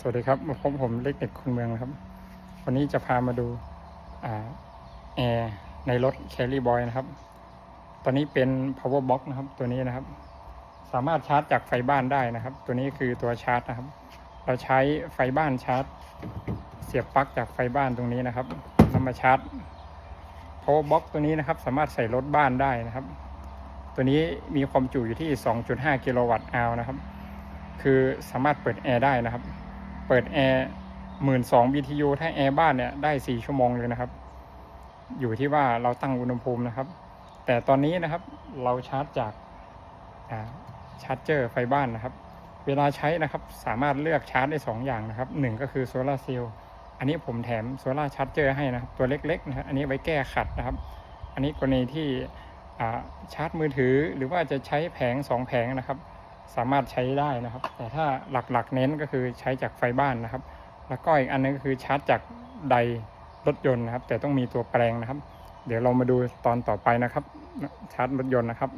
สวัสดีครับมาพบผมเล็กเด็กคนเมืองนะครับ วันนี้จะพามาดูอาแอร์ในรถ Carry Boy นะครับตัวนี้เป็น power box นะครับตัวนี้นะครับ สามารถชาร์จจากไฟบ้านได้นะครับ ตัวนี้คือตัวชาร์จนะครับ เราใช้ไฟบ้านชาร์จ เสียบปลั๊กจากไฟบ้านตรงนี้นะครับนำมาชาร์จ power box ตัวนี้นะครับ สามารถใส่รถบ้านได้นะครับ ตัวนี้มีความจุอยู่ที่ 2.5 กิโลวัตต์อนะครับ คือสามารถเปิดแอร์ได้นะครับ เปิดแอร์หมื่นสอง BTU ถ้าแอร์บ้านเนี่ยได้สี่ชั่วโมงเลยนะครับ อยู่ที่ว่าเราตั้งอุณหภูมินะครับ แต่ตอนนี้นะครับเราชาร์จจากชาร์จเจอร์ไฟบ้านนะครับ เวลาใช้นะครับสามารถเลือกชาร์จได้สองอย่างนะครับหนึ่งก็คือโซลาร์เซลล์อันนี้ผมแถมโซลาร์ชาร์จเจอร์ให้นะครับ ตัวเล็กๆนะครับอันนี้ไว้แก้ขัดนะครับ อันนี้กรณีที่ชาร์จมือถือหรือว่าจะใช้แผงสองแผงนะครับ สามารถใช้ได้นะครับ แต่ถ้าหลักๆเน้นก็คือใช้จากไฟบ้านนะครับ แล้วก็อีกอันนึงก็คือชาร์จจากไดรถยนต์นะครับ แต่ต้องมีตัวแปลงนะครับ เดี๋ยวเรามาดูตอนต่อไปนะครับ ชาร์จรถยนต์นะครับ